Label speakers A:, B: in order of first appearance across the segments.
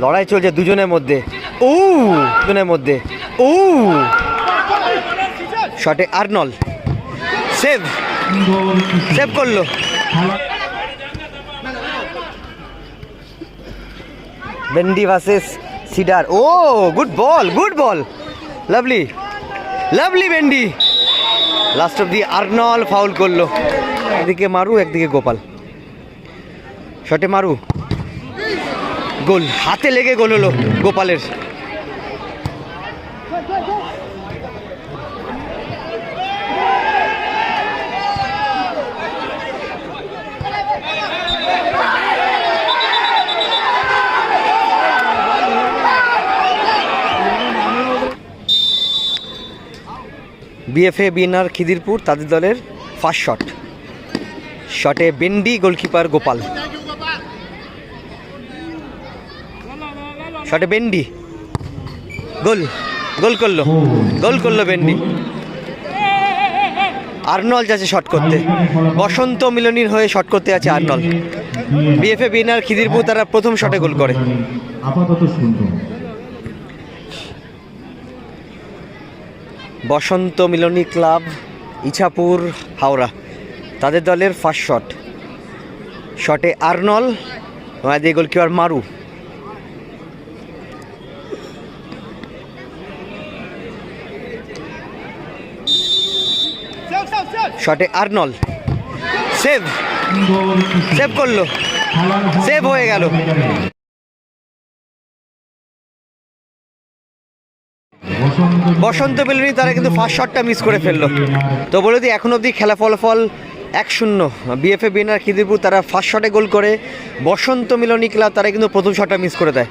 A: লড়াই চলছে দুজনের মধ্যে। ও দুজনের মধ্যে। ও শটে আর্নল সেভ। সেভ করল। বেন্ডি ভার্সেস সিডার। ও, good ball good ball. Lovely. Lovely বেন্ডি last of the আর্নল foul করল। একদিকে মারু, একদিকে গোপাল। শটে মারু। গোল, হাতে লেগে গোল হলো গোপালের। বিএফএ বিএনআর খিদিরপুর, তাদের দলের ফার্স্ট শট শটে বেন্ডি গোলকিপার গোপাল। শটে বেন্ডি। গোল গোল করল গোল করল বেন্ডি। আর্নল যাচ্ছে শট করতে। বসন্ত মিলনীর হয়ে শট করতে আছে আর্নল বিএফএ বিনার খিদিরপুর তারা প্রথম শটে গোল করে। বসন্ত মিলনী ক্লাব ইছাপুর হাওড়া। তাদের দলের ফার্স্ট শট শটে আর্নল আমাদের গোলকিপার মারু। শটে আর্নল সেভ। সেভ করল। সেভ হয়ে গেল। বসন্ত মিলনী তারা কিন্তু ফার্স্ট শটটা মিস করে ফেলল। তো বলে দিই, এখন অবধি খেলা ফলাফল এক শূন্য। বিএফএ বিএনআর খিদিরপুর তারা ফার্স্ট শটে গোল করে। বসন্ত মিলনী ক্লাব তারা কিন্তু প্রথম শটটা মিস করে দেয়।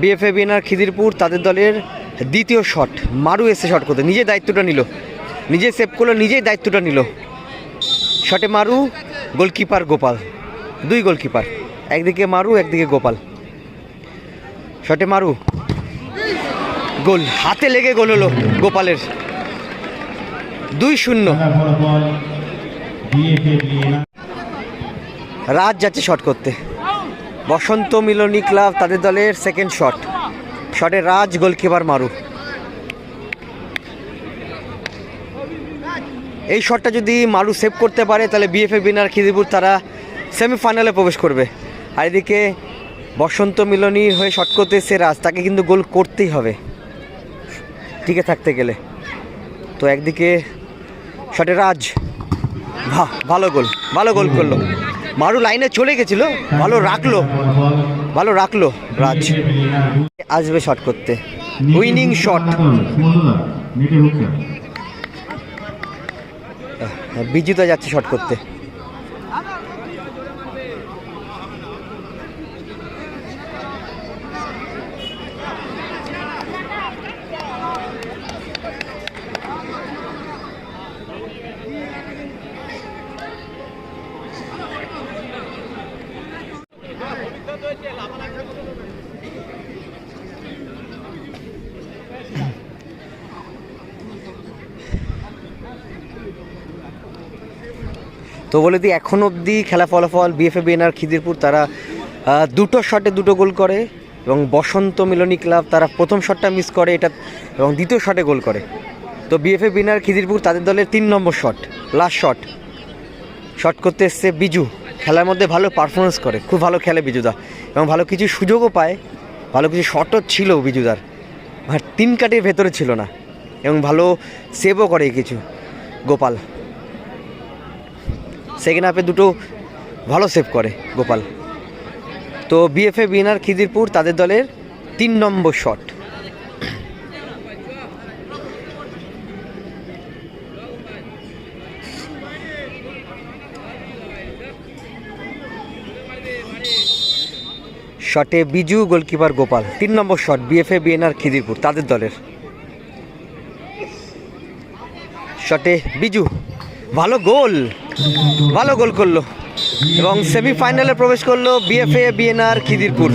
A: বিএফএ বিএনআর খিদিরপুর তাদের দলের দ্বিতীয় শট মারু এসে শট করতে। নিজে দায়িত্বটা নিল। নিজে সেভ করল, নিজেই দায়িত্বটা নিল। শটে মারু গোলকিপার গোপাল। দুই গোলকিপার একদিকে মারু, একদিকে গোপাল। শটে মারু, গোল, হাতে লেগে গোল হলো গোপালের। দুই শূন্য। রাজ যাচ্ছে শট করতে। বসন্ত মিলনী ক্লাব তাদের দলের সেকেন্ড শট শটে রাজ গোলকিপার মারু। এই শটটা যদি মারু সেভ করতে পারে তাহলে বিএফএ বিনার খিদিপুর তারা সেমিফাইনালে প্রবেশ করবে আর এদিকে বসন্ত মিলনী হয়ে শট করতে এসে রাজ তাকে কিন্তু গোল করতেই হবে টিকে থাকতে গেলে তো একদিকে শটে রাজ বাহ ভালো গোল ভালো গোল করল মারু লাইনে চলে গেছিল ভালো রাখল ভালো রাখল রাজ আসবে শট করতে উইনিং শট বিজিতা যাচ্ছে শট করতে। তো বলে দিই, এখন অবধি খেলা ফলাফল বিএফএ বিএনআর খিদিরপুর, তারা দুটো শটে দুটো গোল করে এবং বসন্ত মিলনী ক্লাব তারা প্রথম শটটা মিস করে, এটা এবং দ্বিতীয় শটে গোল করে। তো বিএফএ বিএনআর খিদিরপুর তাদের দলের তিন নম্বর শট লাস্ট শট শট করতে এসছে বিজু, খেলার মধ্যে ভালো পারফরমেন্স করে, খুব ভালো খেলে বিজুদা এবং ভালো কিছু সুযোগও পায়, ভালো কিছু শটও ছিল বিজুদার তিন কাটির ভেতরে ছিল না এবং ভালো সেভও করে কিছু, গোপাল। সেকেন্ড হাফে দুটো ভালো সেভ করে গোপাল। তো বিএফএ বিএনআর খিদিরপুর তাদের দলের তিন নম্বর শট শটে বিজু গোলকিপার গোপাল। তিন নম্বর শট বিএফএ বিএনআর খিদিরপুর তাদের দলের। শটে বিজু, ভালো গোল ভালো গোল করল এবং সেমিফাইনালে প্রবেশ করল বিএফএ বিএনআর খিদিরপুর।